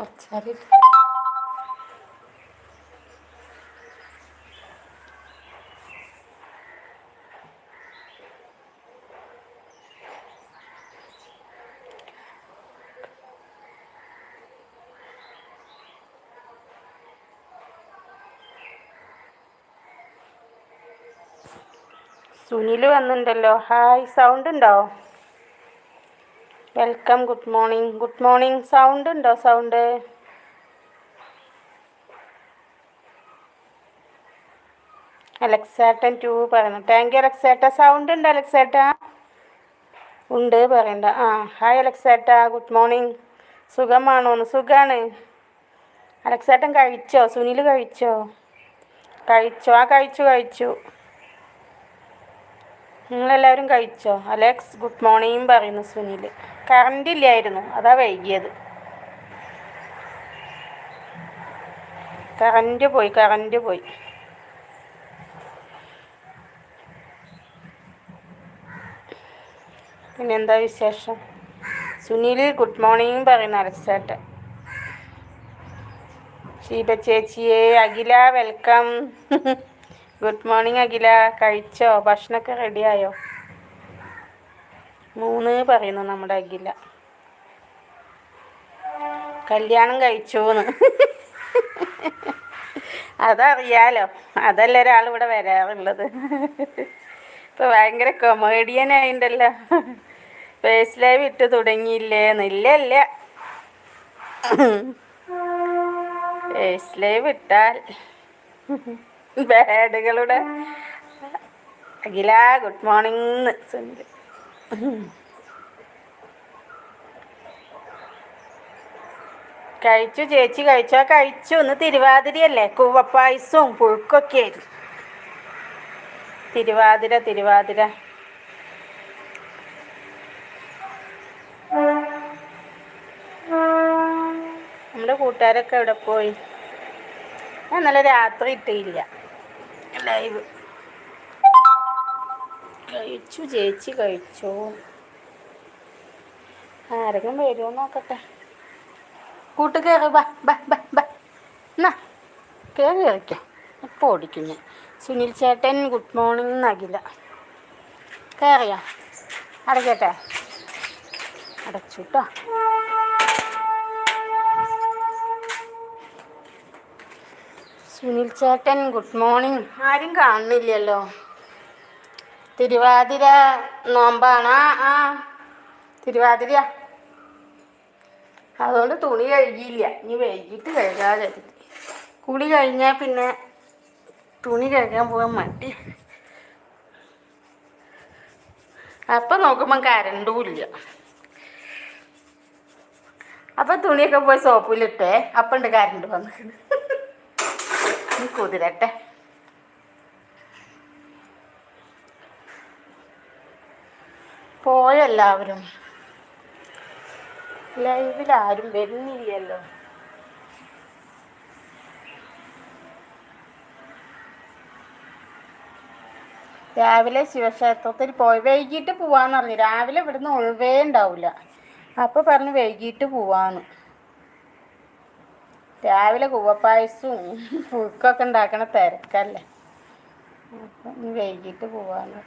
കുറച്ചാൽ സുനിൽ വന്നിട്ടുണ്ടല്ലോ hi sound ഉണ്ടോ? Welcome good morning good morning sound ഉണ്ടോ? സൗണ്ട് അലക്സേട്ടൻ ടു പറയുന്നു. താങ്ക് യു അലക്സേട്ട സൗണ്ട് ഉണ്ട് അലക്സേട്ട ഉണ്ട് പറയണ്ട. ആ ഹായ് അലക്സേട്ട ഗുഡ് മോർണിംഗ് സുഖമാണോ? എന്ന് സുഖമാണ് അലക്സേട്ടൻ കഴിച്ചോ? സുനിൽ കഴിച്ചോ? കഴിച്ചോ? ആ കഴിച്ചു കഴിച്ചു. നിങ്ങളെല്ലാവരും കഴിച്ചോ? അലക്സ് ഗുഡ് മോർണിംഗ് പറയുന്നു സുനിൽ കറണ്ട് ഇല്ലായിരുന്നു അതാ വൈകിയത്. കറണ്ട് പോയി കറണ്ട് പോയി. പിന്നെന്താ വിശേഷം? സുനിൽ ഗുഡ് മോർണിംഗ് പറയുന്നു അലക്സേട്ട ശീപ ചേച്ചിയെ Akhila welcome good morning Akhila. കഴിച്ചോ? ഭക്ഷണമൊക്കെ റെഡിയായോ മൂന്ന് പറയുന്നു നമ്മുടെ അഖില. കല്യാണം കഴിച്ചോന്ന്. അതറിയാലോ. അതല്ല ഒരാൾ ഇവിടെ വരാറുള്ളത്. ഇപ്പൊ ഭയങ്കര കൊമേഡിയൻ ആയിണ്ടല്ലോ. ഫേസ് ലൈവ് ഇട്ട് തുടങ്ങിയില്ലേന്ന്. ഇല്ല ഇല്ല ഫേസ് ലൈവ് ഇട്ടാൽ ബാഡുകളുടെ അഖില ഗുഡ് മോർണിംഗ് കഴിച്ചു ചേച്ചി കഴിച്ചോ? കഴിച്ചു. ഇന്ന് തിരുവാതിരയല്ലേ? കൂവപ്പായസവും പുഴുക്കൊക്കെ ആയിരുന്നു. തിരുവാതിര തിരുവാതിര. നമ്മുടെ കൂട്ടുകാരൊക്കെ എവിടെ പോയി? നല്ല രാത്രി ഇട്ടില്ല. ലൈവ്. കഴിച്ചു ചേച്ചി കഴിച്ചോ. ആരെങ്കിലും വരുമോ നോക്കട്ടെ. കൂട്ട് കയറി എന്നാ കയറി കളിക്കാം. ഇപ്പോൾ ഓടിക്കും ഞാൻ. സുനിൽ ചേട്ടൻ ഗുഡ് മോർണിംഗ് നഗില കയറിയാ അടക്കട്ടെ. അടച്ചു സുനിൽ ചേട്ടൻ ഗുഡ് മോർണിംഗ് ആരും കാണുന്നില്ലല്ലോ. തിരുവാതിര നോമ്പാണ്. ആ തിരുവാതിര. അതുകൊണ്ട് തുണി കഴുകിയില്ല. ഇനി വൈകിട്ട് കഴുകാതെ. കുളി കഴിഞ്ഞാൽ പിന്നെ തുണി കഴുകാൻ പോകാൻ മടി. അപ്പം നോക്കുമ്പം കരണ്ടും ഇല്ല. അപ്പം തുണിയൊക്കെ പോയി സോപ്പിലിട്ടേ അപ്പം ഉണ്ട് കരണ്ട് വന്ന്. കുതിരട്ടെ. പോയെല്ലാവരും ലൈവിൽ ആരും വരുന്നില്ലല്ലോ. രാവിലെ ശിവക്ഷേത്രത്തിൽ പോയി. വൈകിട്ട് പോവാന്ന് പറഞ്ഞു. രാവിലെ ഇവിടുന്ന് ഒഴിവേ ഉണ്ടാവില്ല അപ്പോൾ പറഞ്ഞു വൈകിട്ട് പോവാന്ന്. രാവിലെ കൂവപ്പായസവും പുഴുക്കൊക്കെ ഉണ്ടാക്കണ തിരക്കല്ലേ. അപ്പം വൈകിട്ട് പോവാന്ന്.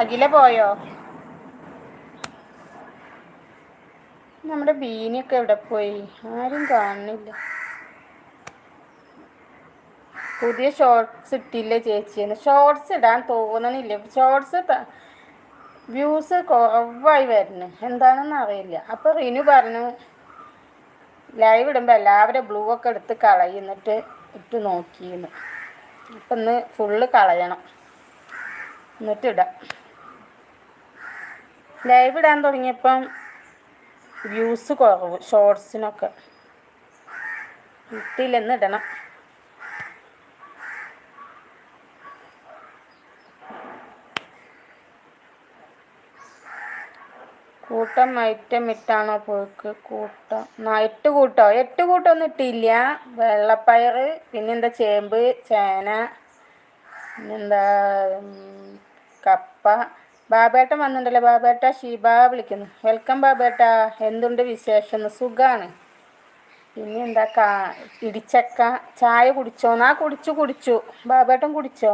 അഖില പോയോ? നമ്മുടെ ബീനിയൊക്കെ എവിടെ പോയി? ആരും കാണുന്നില്ല. പുതിയ ഷോർട്സ് ഇട്ടില്ല ചേച്ചിന്ന് ഷോർട്സ് ഇടാൻ തോന്നണില്ല. ഷോർട്സ് വ്യൂസ് കുറവായി വരുന്നു എന്താണെന്ന് അറിയില്ല. അപ്പോൾ റിനു പറഞ്ഞു ലൈവ് ഇടുമ്പോൾ എല്ലാവരും ബ്ലൂ ഒക്കെ എടുത്ത് കളയുന്നിട്ട് ഇട്ട് നോക്കിയിരുന്നു അപ്പം ഇന്ന് ഫുള്ള് കളയണം. എന്നിട്ട് ഇടാം. ലൈവ് ഇടാൻ തുടങ്ങിയപ്പം വ്യൂസ് കുറവ് ഷോർട്സിനൊക്കെ ഇട്ടില്ലെന്ന് ഇടണം. കൂട്ടം ഐറ്റം ഇട്ടാണോ പോക്ക്? കൂട്ടം. എട്ട് കൂട്ടോ. എട്ട് കൂട്ടമൊന്നും ഇട്ടില്ല. വെള്ളപ്പയർ പിന്നെന്താ ചേമ്പ് ചേന പിന്നെന്താ കപ്പ. ബാബേട്ടൻ വന്നിട്ടുണ്ടല്ലോ ബാബേട്ട ഷീബ വിളിക്കുന്നു. വെൽക്കം ബാബേട്ട. എന്തുണ്ട് വിശേഷം? സുഖമാണ് പിന്നെ എന്താ കാ ഇടിച്ചക്ക. ചായ കുടിച്ചോ? നാ കുടിച്ചു കുടിച്ചു. ബാബേട്ടൻ കുടിച്ചോ?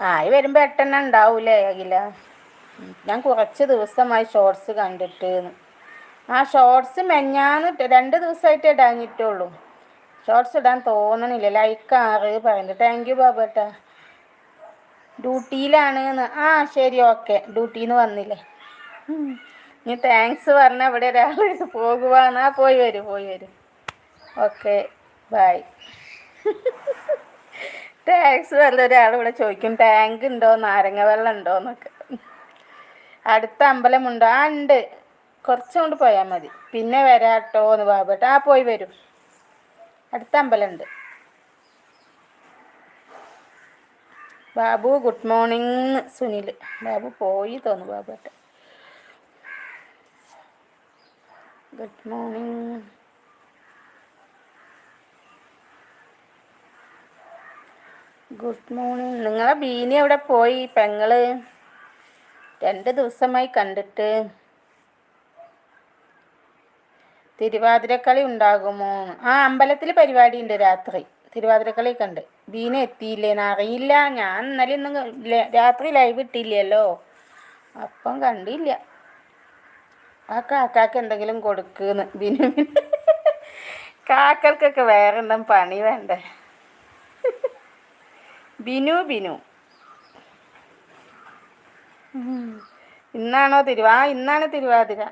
ആയി വരുമ്പോൾ എട്ടെണ്ണ ഉണ്ടാവൂലേ അഖില? ഞാൻ കുറച്ച് ദിവസമായി ഷോർട്സ് കണ്ടിട്ട്. ആ ഷോർട്സ് മെഞ്ഞാന്ന് രണ്ട് ദിവസമായിട്ട് ഇടാഞ്ഞിട്ടുള്ളൂ. ഷോർട്സ് ഇടാൻ തോന്നണില്ല. ലൈക്ക് ആറ്. പറയുന്നത് താങ്ക് യു ബാബേട്ട. ഡ്യൂട്ടിയിലാണ് ആ ശരി ഓക്കെ ഡ്യൂട്ടിയിൽ നിന്ന് വന്നില്ലേ ഇനി താങ്ക്സ് പറഞ്ഞ ഇവിടെ ഒരാൾ ആ പോയി വരും പോയി വരും. ഓക്കെ ബായ് താങ്ക്സ് പറഞ്ഞ ഒരാൾ ഇവിടെ ചോദിക്കും ടാങ്ക് ഉണ്ടോ? നാരങ്ങ വെള്ളം ഉണ്ടോ? എന്നൊക്കെ. അടുത്ത അമ്പലമുണ്ട്? ആ ഉണ്ട്. കുറച്ചുകൊണ്ട് പോയാൽ മതി. പിന്നെ വരാട്ടോ എന്ന് ബാബേട്ട ആ പോയി വരും. അടുത്ത അമ്പലമുണ്ട്. Babu good morning Sunil. Babu പോയി തോന്നു ബാബേട്ട ഗുഡ് മോർണിംഗ്. Good morning. നിങ്ങളെ ബീനി എവിടെ പോയി? പെങ്ങൾ? രണ്ട് ദിവസമായി കണ്ടിട്ട്. തിരുവാതിരക്കളി ഉണ്ടാകുമോ? ആ അമ്പലത്തിൽ പരിപാടി ഉണ്ട് രാത്രി. തിരുവാതിരക്കളി കണ്ട്. ബീന എത്തിയില്ലേന്ന് അറിയില്ല. ഞാൻ ഇന്നലെ ഒന്നും രാത്രി ലൈവ് ഇട്ടില്ലല്ലോ. അപ്പം കണ്ടില്ല. ആ കാക്കാക്ക് എന്തെങ്കിലും കൊടുക്കുന്ന്. ബിനു കാക്കൾക്കൊക്കെ വേറെ എന്തെങ്കിലും പണി വേണ്ടേ? ബിനു ബിനു. ഇന്നാണോ തിരുവാ? ഇന്നാണ് തിരുവാതിര.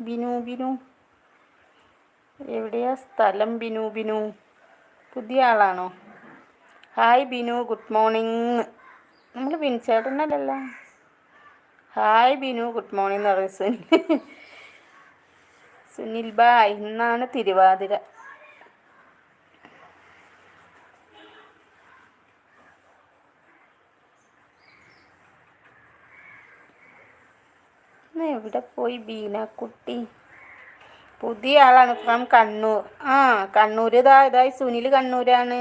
ബിനു ബിനു. എവിടെയാ സ്ഥലം ബിനു ബിനു? പുതിയ ആളാണോ? Hi Binu good morning. നമ്മൾ ബിൻചേട്ടനല്ലല്ല ഹായ് ബിനു ഗുഡ് മോർണിംഗ് എന്ന് പറയും സുനിൽ. സുനിൽ ബായ് ഇന്നാണ് തിരുവാതിര. എവിടെ പോയി ബീനാക്കുട്ടി? പുതിയ ആളാണ് ഫ്രം കണ്ണൂർ. ആ കണ്ണൂർ ഇതാ ഇതായി സുനിൽ കണ്ണൂരാണ്.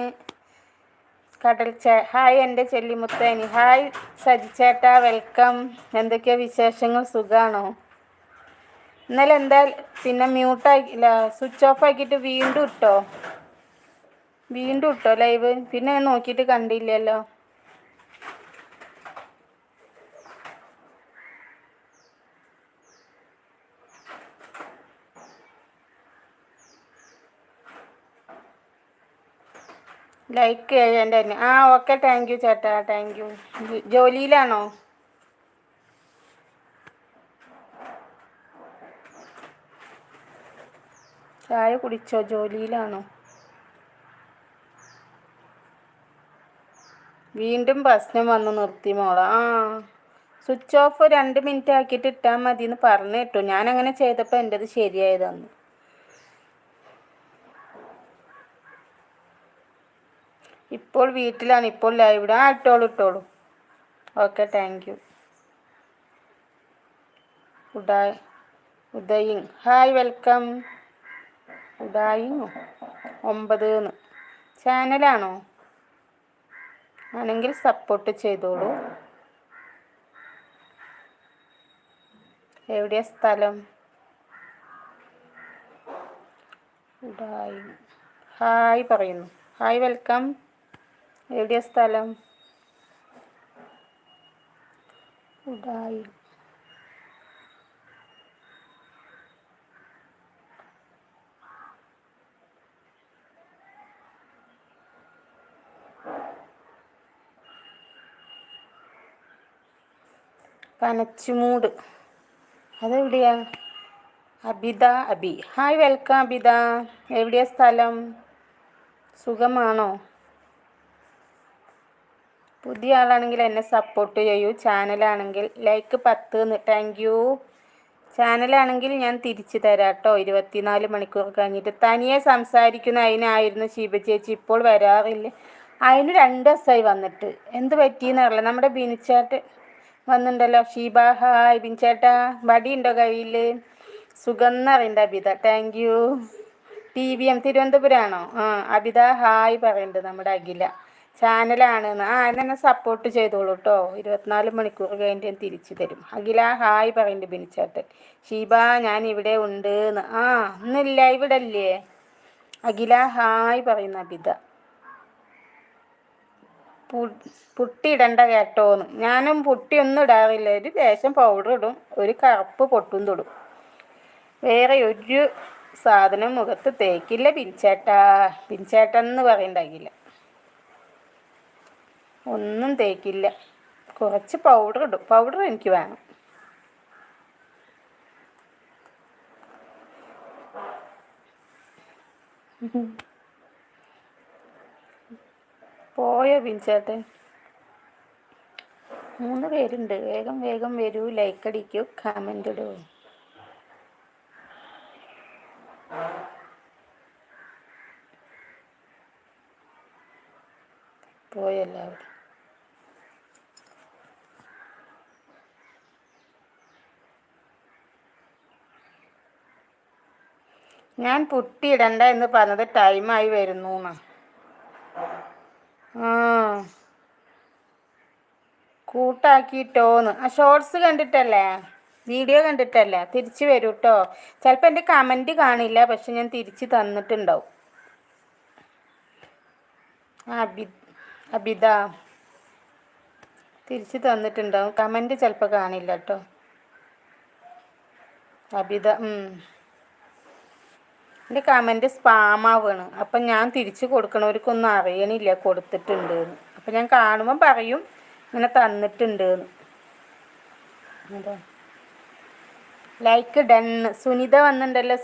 കടൽ ചേ ഹായ് എന്റെ ചെല്ലിമുത്തേനി. Hi സജിച്ചേട്ടാ welcome. എന്തൊക്കെയാ വിശേഷങ്ങൾ? സുഖമാണോ ഇന്നലെ എന്താ പിന്നെ മ്യൂട്ടാക്കില്ല സ്വിച്ച് ഓഫ് ആക്കിയിട്ട് വീണ്ടും ഇട്ടോ? വീണ്ടും ഇട്ടോ ലൈവ് പിന്നെ നോക്കിയിട്ട് കണ്ടില്ലല്ലോ. ലൈക്ക് ചെയ്യേണ്ട തന്നെ. ആ ഓക്കെ താങ്ക് യു ചേട്ടാ താങ്ക് യു ജോലിയിലാണോ? ചായ കുടിച്ചോ? ജോലിയിലാണോ? വീണ്ടും പ്രശ്നം വന്ന് നിർത്തി മോള. ആ സ്വിച്ച് ഓഫ് രണ്ട് മിനിറ്റ് ആക്കിയിട്ട് ഇട്ടാൽ മതി എന്ന് പറഞ്ഞു കേട്ടോ. ഞാൻ അങ്ങനെ ചെയ്തപ്പോൾ എന്റെത് ശരിയായതാണ് ഇപ്പോൾ വീട്ടിലാണ്. ഇപ്പോൾ ലൈവ് ആ ഇട്ടോളൂ ഇട്ടോളൂ. ഓക്കെ താങ്ക് യു ഉഡായ് ഉദയിങ്. Hi welcome. ഉദായിങ്. ഒമ്പത് ചാനലാണോ? ആണെങ്കിൽ സപ്പോർട്ട് ചെയ്തോളൂ. എവിടെയാ സ്ഥലം? ഉദായി ഹായ് പറയുന്നു. Hi welcome. എവിടെയാ സ്ഥലം? ഉടായി പനച്ചുമൂട് അതെവിടെയാ? അബിത അബി. ഹായ് വെൽക്കം അബിത എവിടെയാ സ്ഥലം? സുഖമാണോ? പുതിയ ആളാണെങ്കിൽ എന്നെ സപ്പോർട്ട് ചെയ്യൂ. ചാനലാണെങ്കിൽ ലൈക്ക് പത്ത് താങ്ക് യു ചാനലാണെങ്കിൽ ഞാൻ തിരിച്ചു തരാം കേട്ടോ ഇരുപത്തിനാല് മണിക്കൂർ കഴിഞ്ഞിട്ട്. തനിയെ സംസാരിക്കുന്ന അതിനായിരുന്നു ശിവ ചേച്ചി. ഇപ്പോൾ വരാറില്ല. അതിന് രണ്ട് ദിവസമായി വന്നിട്ട്. എന്ത് പറ്റിയെന്ന് അറിയില്ല. നമ്മുടെ ബിനിച്ചാട്ട് വന്നിട്ടുണ്ടല്ലോ ഷീബ ഹായ് ബിനിച്ചേട്ടാ വടി ഉണ്ടോ കയ്യിൽ സുഗന്ധ അറിയണ്ട Abitha. Thank you T V M തിരുവനന്തപുരമാണോ ആ അബിത ഹായ് പറയുന്നുണ്ട് നമ്മുടെ അഖില. ചാനലാണ് ആ എന്നെ സപ്പോർട്ട് ചെയ്തോളൂ കേട്ടോ ഇരുപത്തിനാല് മണിക്കൂർ കഴിഞ്ഞ് ഞാൻ തിരിച്ചു തരും. അഖില ഹായ് പറയുന്നുണ്ട് ബിനിച്ചാട്ടൻ ഷീബ ഞാൻ ഇവിടെ ഉണ്ട് ആ ഇന്നില്ല ഇവിടെ അല്ലേ അഖില ഹായ് പറയുന്ന അബിത. പുട്ടി ഇടണ്ട കേട്ടോന്ന്. ഞാനും പുട്ടി ഒന്നും ഇടാറില്ല. ഒരു ലേശം പൗഡർ ഇടും. ഒരു കറുപ്പ് പൊട്ടും തൊടും. വേറെ ഒരു സാധനം മുഖത്ത് തേക്കില്ല പിൻചേട്ടാ പിൻചേട്ടെന്ന് പറയണ്ടാകില്ല ഒന്നും തേക്കില്ല. കുറച്ച് പൗഡർ ഇടും. പൗഡർ എനിക്ക് വേണം. പോയോ പിൻചേട്ടൻ മൂന്ന് പേരുണ്ട്. വേഗം വേഗം വരൂ. ലൈക്ക് അടിക്കൂ. കമന്റ് ഇടൂ. പോയെല്ലാവരും ഞാൻ പുട്ടിയിടണ്ട എന്ന് പറഞ്ഞത് ടൈമായി വരുന്നു ആ. കൂട്ടാക്കിയിട്ടോന്ന്. ആ ഷോർട്സ് കണ്ടിട്ടല്ലേ? വീഡിയോ കണ്ടിട്ടല്ലേ? തിരിച്ചു വരൂ കേട്ടോ ചിലപ്പോൾ എന്റെ കമന്റ് കാണില്ല പക്ഷെ ഞാൻ തിരിച്ച് തന്നിട്ടുണ്ടാവും. അബി അബിത. തിരിച്ച് തന്നിട്ടുണ്ടാവും. കമന്റ് ചിലപ്പോൾ കാണില്ല കേട്ടോ. അബിത എന്റെ കമന്റ് സ്പാമാവാണ് അപ്പം ഞാൻ തിരിച്ച് കൊടുക്കണവർക്കൊന്നും അറിയണില്ല കൊടുത്തിട്ടുണ്ട് അപ്പം ഞാൻ കാണുമ്പോൾ പറയും ഇങ്ങനെ തന്നിട്ടുണ്ട് അതാ ലൈക്ക് ഡൺ സുനിത വന്നിട്ടുണ്ടല്ലോ